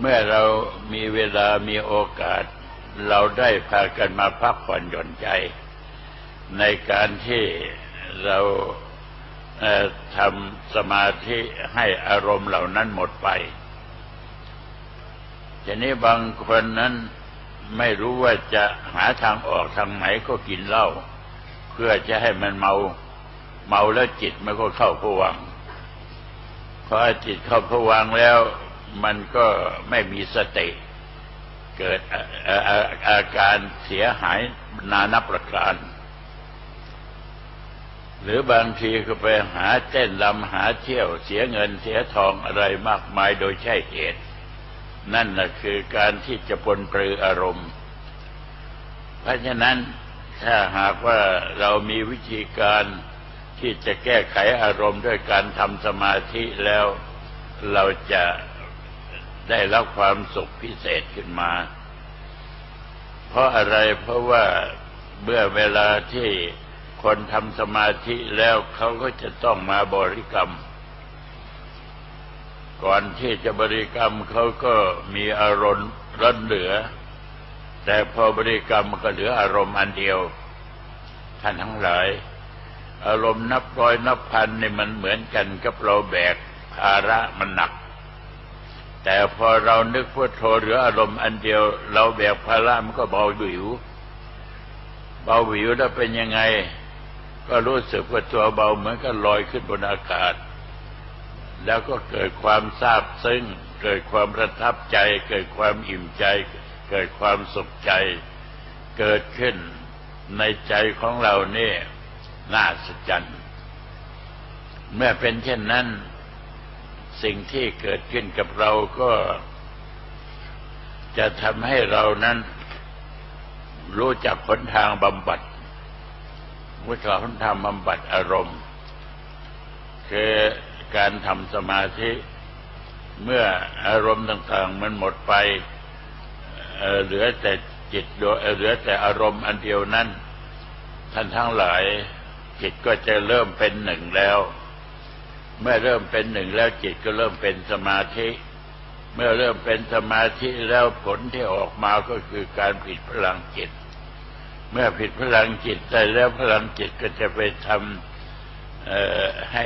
เมื่อเรามีเวลามีโอกาส เราได้พากันมาพักผ่อนหย่อนใจ ในการที่เราทำสมาธิให้อารมณ์เหล่านั้นหมดไปทีนี้บางคนนั้นไม่รู้ว่าจะหาทางออกทางไหนก็กินเหล้าเพื่อจะให้มันเมาเมาแล้วจิตมันก็เข้าผวังพอจิตเข้าผวังแล้ว มันก็ไม่มีสติเกิดอาการเสียหายนานับประการ หรือบางทีก็ไปหาเต้นลำหาเที่ยวเสียเงินเสียทองอะไรมากมายโดยใช่เหตุ นั่นนะคือการที่จะปนปลืออารมณ์ เพราะฉะนั้นถ้าหากว่าเรามีวิธีการที่จะแก้ไขอารมณ์ด้วยการทำสมาธิแล้วเราจะ ได้รับความสุขพิเศษขึ้นมา เพราะอะไรเพราะว่าเมื่อเวลาที่คนทำสมาธิแล้วเขาก็จะต้องมาบริกรรม ก่อนที่จะบริกรรมเขาก็มีอารมณ์ร้อนเหลือ แต่พอบริกรรมก็เหลืออารมณ์อันเดียวท่านทั้งหลาย อารมณ์นับร้อยนับพันนี่มันเหมือนกันกับเราแบกภาระมันหนัก แต่พอเรานึกพุทโธหลืออารมณ์อันเดียว เราแบกภาระมันก็เบาหวิว เบาหวิวแล้วเป็นยังไง ก็รู้สึกว่าตัวเบาเหมือนกับลอยขึ้นบนอากาศ แล้วก็เกิดความซาบซึ้ง เกิดความประทับใจ เกิดความอิ่มใจ เกิดความสุขใจ เกิดขึ้นในใจของเราเนี่ยน่าสัจรรย์เมื่อเป็นเช่นนั้น สิ่งที่เกิดขึ้นกับเราก็จะทำให้เรานั้น รู้จักหนทางบำบัดรู้จักหนทางบำบัดอารมณ์ คือการทำสมาธิเมื่ออารมณ์ต่างๆ มันหมดไปเหลือแต่จิตเหลือแต่อารมณ์อันเดียวนั้น ท่านทั้งหลายจิตก็จะเริ่มเป็นหนึ่งแล้ว เมื่อเริ่มเป็นหนึ่งแล้วจิตก็เริ่มเป็นสมาธิ เมื่อเริ่มเป็นสมาธิแล้วผลที่ออกมาก็คือการผิดพลังจิต เมื่อผิดพลังจิตได้แล้วพลังจิตก็จะไปทำให้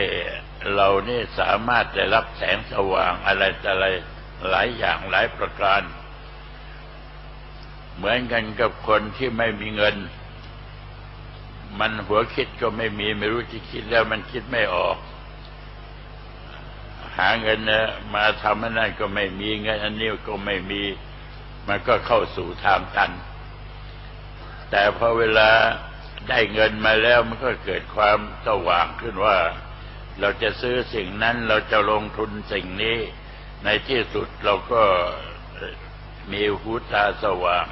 เรานี่สามารถได้รับแสงสว่างอะไรแต่อะไรหลายอย่างหลายประการ เหมือนกันกับคนที่ไม่มีเงิน มันหัวคิดก็ไม่มีไม่รู้จะคิดแล้วมันคิดไม่ออก หาเงินมาทำอันนั้นก็ไม่มีเงินอันนี้ก็ไม่มี มันก็เข้าสู่ทางตัน แต่พอเวลาได้เงินมาแล้วมันก็เกิดความสว่างขึ้นว่า เราจะซื้อสิ่งนั้นเราจะลงทุนสิ่งนี้ ในที่สุดเราก็มีหูตาสว่าง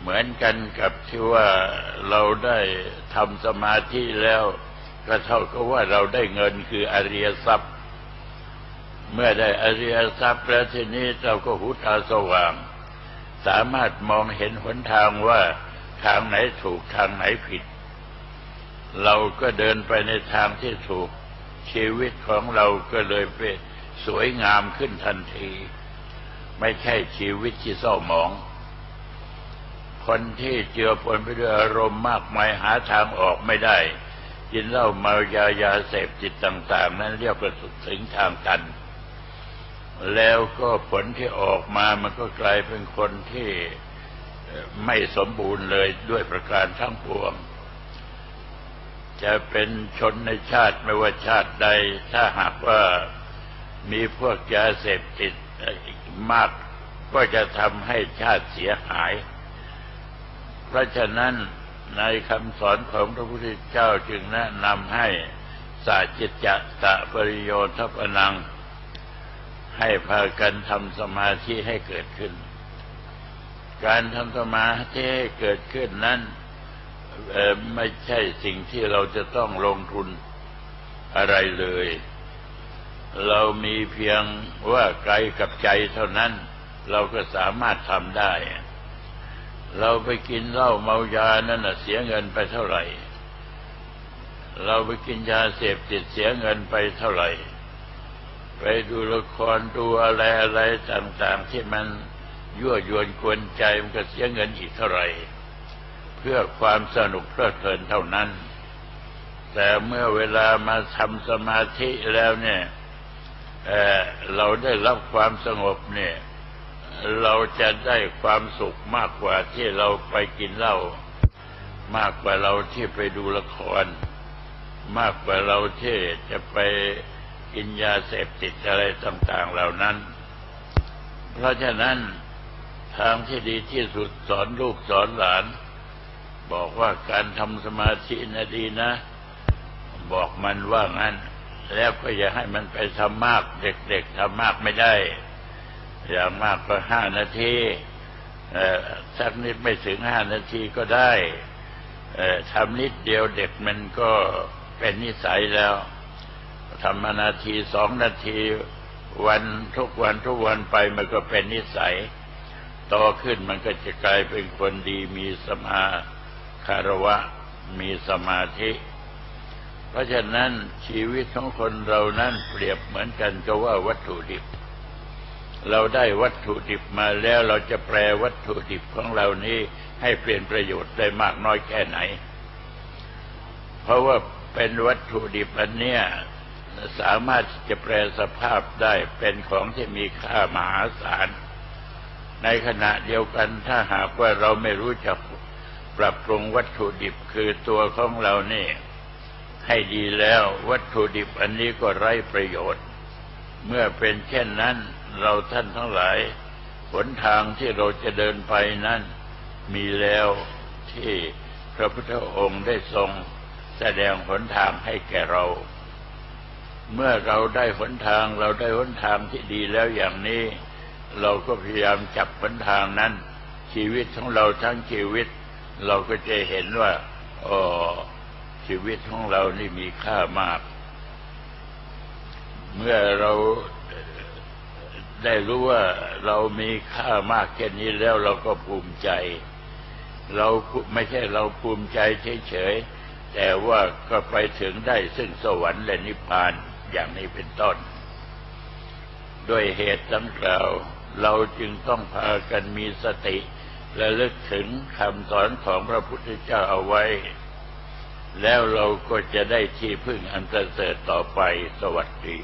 เหมือนกันกับที่ว่าเราได้ทำสมาธิแล้ว ก็เท่ากับว่าเราได้เงินคืออริยทรัพย์ เมื่อได้อริยทรัพย์แล้วทีนี้เราก็หูตาสว่าง สามารถมองเห็นหนทางว่าทางไหนถูกทางไหนผิด เราก็เดินไปในทางที่ถูกชีวิตของเราก็เลยไปสวยงามขึ้นทันที ไม่ใช่ชีวิตที่เศร้าหมอง คนที่เจือปนไปด้วยอารมณ์มากมายหาทางออกไม่ได้ กินเหล้าเมายายาเสพจิตต่าง ๆ นั้นเรียกว่าสุดถึงทางตัน แล้วก็ผลที่ออกมามันก็กลายเป็นคนที่ไม่สมบูรณ์เลยด้วยประการทั้งปวง จะเป็นชนในชาติไม่ว่าชาติใด ถ้าหากว่ามีพวกยาเสพติดมากก็จะทำให้ชาติเสียหาย เพราะฉะนั้น ในคำสอนของพระพุทธเจ้าจึงแนะนำให้สาจิตจะตะปริโยทัพนัง ให้พากันทำสมาธิให้เกิดขึ้น การทำสมาธิให้เกิดขึ้นนั้นไม่ใช่สิ่งที่เราจะต้องลงทุนอะไรเลย เรามีเพียงว่าไกลกับใจเท่านั้น เราก็สามารถทำได้ เราไปกินเหล้าเมายานั่นเสียเงินไปเท่าไหร่ เราไปกินยาเสพติดเสียเงินไปเท่าไหร่ ไปดูละครดูอะไรอะไรต่างๆ ที่มันยั่วยวนกวนใจมันก็เสียเงินอีกเท่าไหร่ เพื่อความสนุกเพลิดเพลินเท่านั้น แต่เมื่อเวลามาทำสมาธิแล้วเนี่ยเเราได้รับความสงบเนี่ย เราจะได้ความสุขมากกว่าที่เราไปกินเหล้ามากกว่าเราที่ไปดูละคร มากกว่าเราที่จะไปกินยาเสพติดอะไรต่างๆเหล่านั้น เพราะฉะนั้นทางที่ดีที่สุดสอนลูกสอนหลาน บอกว่าการทำสมาธินะดีนะ บอกมันว่างั้น แล้วก็อย่าให้มันไปทำมาก เด็กๆทำมากไม่ได้ อย่างมากก็ห้านาทีสักนิดไม่ถึงห้านาทีก็ได้ทำนิดเดียวเด็กมันก็เป็นนิสัยแล้วทำมานาทีสองนาที วันทุกวันทุกวันไปมันก็เป็นนิสัยโตขึ้นมันก็จะกลายเป็นคนดีมีสมาคารวะ มีสมาธิ เพราะฉะนั้นชีวิตของคนเรานั้นเปรียบเหมือนกันก็ว่าวัตถุดิบ เราได้วัตถุดิบมาแล้วเราจะแปลวัตถุดิบของเรานี้ให้เปลี่ยนประโยชน์ได้มากน้อยแค่ไหน เพราะว่าเป็นวัตถุดิบอันเนี้ยสามารถจะแปลสภาพได้เป็นของที่มีค่ามหาศาล ในขณะเดียวกันถ้าหากว่าเราไม่รู้จักปรับปรุงวัตถุดิบคือตัวของเรานี่ให้ดีแล้ววัตถุดิบอันนี้ก็ไร้ประโยชน์ เมื่อเป็นเช่นนั้น เราท่านทั้งหลาย หนทางที่เราจะเดินไปนั้น มีแล้วที่พระพุทธองค์ได้ทรงแสดงหนทางให้แก่เรา เมื่อเราได้หนทางเราได้หนทางที่ดีแล้วอย่างนี้ เราก็พยายามจับหนทางนั้น ชีวิตของเราทั้งชีวิต เราก็จะเห็นว่าอ๋อชีวิตของเรานี่มีค่ามาก เมื่อเรา ได้รู้ว่าเรามีค่ามากแค่นี้แล้วเราก็ภูมิใจ เราไม่ใช่เราภูมิใจเฉยๆ แต่ว่าก็ไปถึงได้ซึ่งสวรรค์และนิพพานอย่างนี้เป็นต้น ด้วยเหตุดังกล่าว เราจึงต้องพากันมีสติและลึกถึงคำสอนของพระพุทธเจ้าเอาไว้ แล้วเราก็จะได้ที่พึ่งอันประเสริฐต่อไปสวัสดี